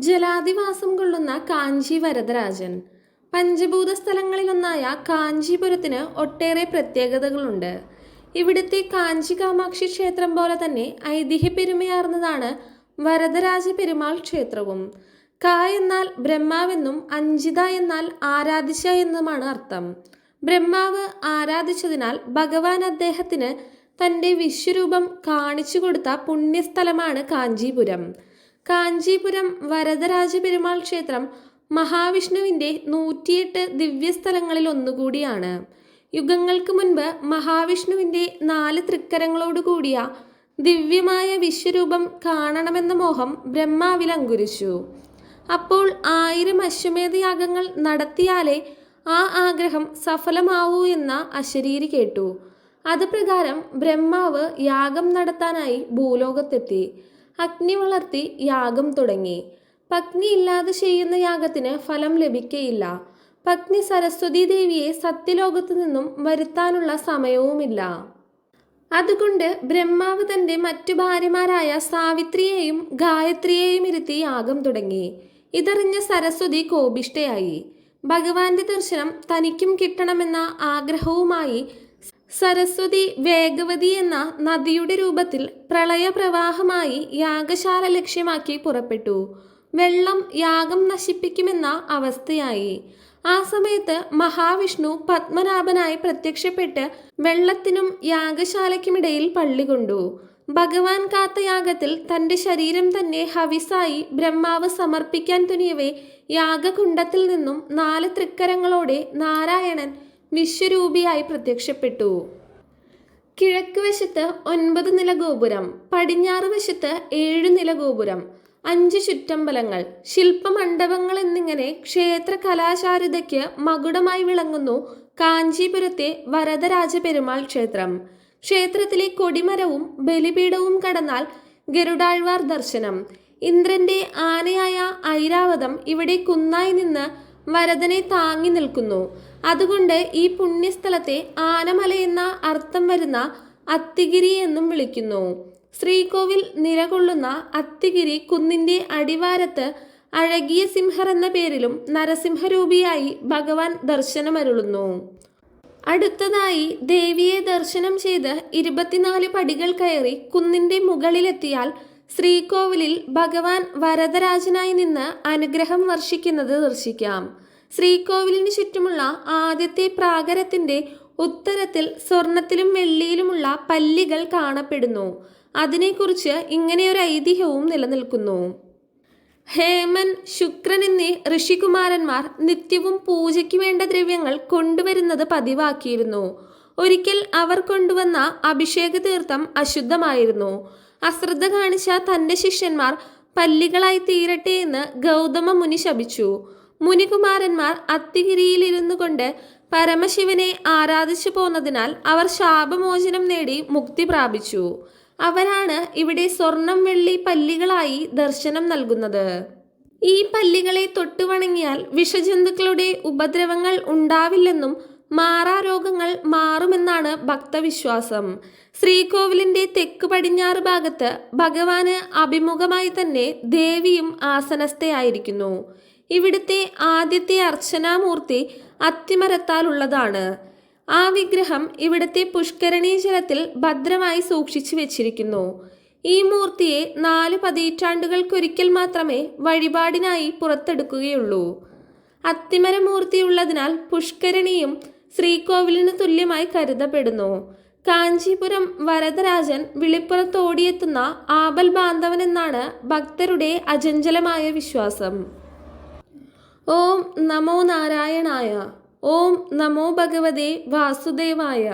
ജലാധിവാസം കൊള്ളുന്ന കാഞ്ചി വരദരാജൻ. പഞ്ചഭൂത സ്ഥലങ്ങളിലൊന്നായ കാഞ്ചീപുരത്തിന് ഒട്ടേറെ പ്രത്യേകതകളുണ്ട്. ഇവിടുത്തെ കാഞ്ചി കാമാക്ഷി ക്ഷേത്രം പോലെ തന്നെ ഐതിഹ്യ പെരുമയാർന്നതാണ് വരദരാജ പെരുമാൾ ക്ഷേത്രവും. ക എന്നാൽ ബ്രഹ്മാവെന്നും അഞ്ചിത എന്നാൽ ആരാധിച്ച എന്നുമാണ് അർത്ഥം. ബ്രഹ്മാവ് ആരാധിച്ചതിനാൽ ഭഗവാൻ അദ്ദേഹത്തിന് തന്റെ വിശ്വരൂപം കാണിച്ചു കൊടുത്ത പുണ്യസ്ഥലമാണ് കാഞ്ചീപുരം. കാഞ്ചീപുരം വരദരാജ പെരുമാൾ ക്ഷേത്രം മഹാവിഷ്ണുവിന്റെ നൂറ്റിയെട്ട് ദിവ്യസ്ഥലങ്ങളിൽ ഒന്നുകൂടിയാണ്. യുഗങ്ങൾക്ക് മുൻപ് മഹാവിഷ്ണുവിന്റെ നാല് തൃക്കരങ്ങളോട് കൂടിയ ദിവ്യമായ വിശ്വരൂപം കാണണമെന്ന മോഹം ബ്രഹ്മാവിൽ അങ്കുരിച്ചു. അപ്പോൾ ആയിരം അശ്വമേധയാഗങ്ങൾ നടത്തിയാലേ ആ ആഗ്രഹം സഫലമാവൂ എന്ന അശരീരി കേട്ടു. അത് പ്രകാരം ബ്രഹ്മാവ് യാഗം നടത്താനായി ഭൂലോകത്തെത്തി. അഗ്നി വളർത്തി യാഗം തുടങ്ങി. പത്നി ഇല്ലാതെ ചെയ്യുന്ന യാഗത്തിന് ഫലം ലഭിക്കയില്ല. പത്നി സരസ്വതി ദേവിയെ സത്യലോകത്തു നിന്നും വരുത്താനുള്ള സമയവുമില്ല. അതുകൊണ്ട് ബ്രഹ്മാവ് തന്റെ മറ്റു ഭാര്യമാരായ സാവിത്രിയെയും ഗായത്രിയെയും ഇരുത്തി യാഗം തുടങ്ങി. ഇതറിഞ്ഞ സരസ്വതി കോപിഷ്ടയായി ഭഗവാന്റെ ദർശനം തനിക്കും കിട്ടണമെന്ന ആഗ്രഹവുമായി സരസ്വതി വേഗവതി എന്ന നദിയുടെ രൂപത്തിൽ പ്രളയപ്രവാഹമായി യാഗശാല ലക്ഷ്യമാക്കി പുറപ്പെട്ടു. വെള്ളം യാഗം നശിപ്പിക്കുമെന്ന അവസ്ഥയായി. ആ സമയത്ത് മഹാവിഷ്ണു പത്മനാഭനായി പ്രത്യക്ഷപ്പെട്ട് വെള്ളത്തിനും യാഗശാലയ്ക്കുമിടയിൽ പള്ളികൊണ്ടു ഭഗവാൻ കാത്ത യാഗത്തിൽ തന്റെ ശരീരം തന്നെ ഹവിസായി ബ്രഹ്മാവ് സമർപ്പിക്കാൻ തുനിയവേ യാഗകുണ്ടത്തിൽ നിന്നും നാല് തൃക്കരങ്ങളോടെ നാരായണൻ വിശ്വരൂപിയായി പ്രത്യക്ഷപ്പെട്ടു. കിഴക്ക് വശത്ത് ഒൻപത് നില ഗോപുരം പടിഞ്ഞാറ് വശത്ത് ഏഴ് നില ഗോപുരം അഞ്ച് ചുറ്റമ്പലങ്ങൾ ശില്പമണ്ഡപങ്ങൾ എന്നിങ്ങനെ ക്ഷേത്ര കലാശാരിതയ്ക്ക് മകുടമായി വിളങ്ങുന്നു കാഞ്ചീപുരത്തെ വരദരാജ പെരുമാൾ ക്ഷേത്രം. ക്ഷേത്രത്തിലെ കൊടിമരവും ബലിപീഠവും കടന്നാൽ ഗരുഡാഴ്വാർ ദർശനം. ഇന്ദ്രന്റെ ആനയായ ഐരാവതം ഇവിടെ കുന്നായി നിന്ന് വരദനെ താങ്ങി നിൽക്കുന്നു. അതുകൊണ്ട് ഈ പുണ്യസ്ഥലത്തെ ആനമല എന്ന അർത്ഥം വരുന്ന അത്തിഗിരി എന്നും വിളിക്കുന്നു. ശ്രീകോവിൽ നിലകൊള്ളുന്ന അത്തിഗിരി കുന്നിന്റെ അടിവാരത്ത് അഴകിയ സിംഹർ എന്ന പേരിലും നരസിംഹരൂപിയായി ഭഗവാൻ ദർശനമരുളുന്നു. അടുത്തതായി ദേവിയെ ദർശനം ചെയ്ത് ഇരുപത്തിനാല് പടികൾ കയറി കുന്നിന്റെ മുകളിലെത്തിയാൽ ശ്രീകോവിലിൽ ഭഗവാൻ വരദരാജനായി നിന്ന് അനുഗ്രഹം വർഷിക്കുന്നത് ദർശിക്കാം. ശ്രീകോവിലിന് ചുറ്റുമുള്ള ആദ്യത്തെ പ്രാകാരത്തിന്റെ ഉത്തരത്തിൽ സ്വർണത്തിലും വെള്ളിയിലുമുള്ള പല്ലികൾ കാണപ്പെടുന്നു. അതിനെക്കുറിച്ച് ഇങ്ങനെയൊരു ഐതിഹ്യവും നിലനിൽക്കുന്നു. ഹേമൻ ശുക്രൻ എന്നീ ഋഷികുമാരന്മാർ നിത്യവും പൂജയ്ക്ക് വേണ്ട ദ്രവ്യങ്ങൾ കൊണ്ടുവരുന്നത് പതിവാക്കിയിരുന്നു. ഒരിക്കൽ അവർ കൊണ്ടുവന്ന അഭിഷേക തീർത്ഥം അശുദ്ധമായിരുന്നു. അശ്രദ്ധ കാണിച്ച തന്റെ ശിഷ്യന്മാർ പല്ലികളായി തീരട്ടെ എന്ന് ഗൗതമ മുനി ശപിച്ചു. മുനികുമാരന്മാർ അത്തിഗിരിയിലിരുന്നു കൊണ്ട് പരമശിവനെ ആരാധിച്ചു പോന്നതിനാൽ അവർ ശാപമോചനം നേടി മുക്തി പ്രാപിച്ചു. അവരാണ് ഇവിടെ സ്വർണം വെള്ളി പല്ലികളായി ദർശനം നൽകുന്നത്. ഈ പല്ലികളെ തൊട്ടുവണങ്ങിയാൽ വിഷജന്തുക്കളുടെ ഉപദ്രവങ്ങൾ ഉണ്ടാവില്ലെന്നും മാറാരോഗങ്ങൾ മാറുമെന്നാണ് ഭക്തവിശ്വാസം. ശ്രീകോവിലിന്റെ തെക്ക് പടിഞ്ഞാറ് ഭാഗത്ത് ഭഗവാന് അഭിമുഖമായി തന്നെ ദേവിയും ആസനസ്ഥയായിരിക്കുന്നു. ഇവിടുത്തെ ആദ്യത്തെ അർച്ചനാമൂർത്തി അത്തിമരത്താലുള്ളതാണ്. ആ വിഗ്രഹം ഇവിടുത്തെ പുഷ്കരണീ ജലത്തിൽ ഭദ്രമായി സൂക്ഷിച്ചു വെച്ചിരിക്കുന്നു. ഈ മൂർത്തിയെ നാല് പതിറ്റാണ്ടുകൾക്കൊരിക്കൽ മാത്രമേ വഴിപാടിനായി പുറത്തെടുക്കുകയുള്ളൂ. അത്തിമരമൂർത്തിയുള്ളതിനാൽ പുഷ്കരണിയും ശ്രീകോവിലിന് തുല്യമായി കരുതപ്പെടുന്നു. കാഞ്ചീപുരം വരദരാജൻ വിളിപ്പുറത്തോടിയെത്തുന്ന ആബൽ ബാന്ധവൻ എന്നാണ് ഭക്തരുടെ അചഞ്ചലമായ വിശ്വാസം. ഓം നമോ നാരായണായ ഓം നമോ ഭഗവതേ വാസുദേവായ.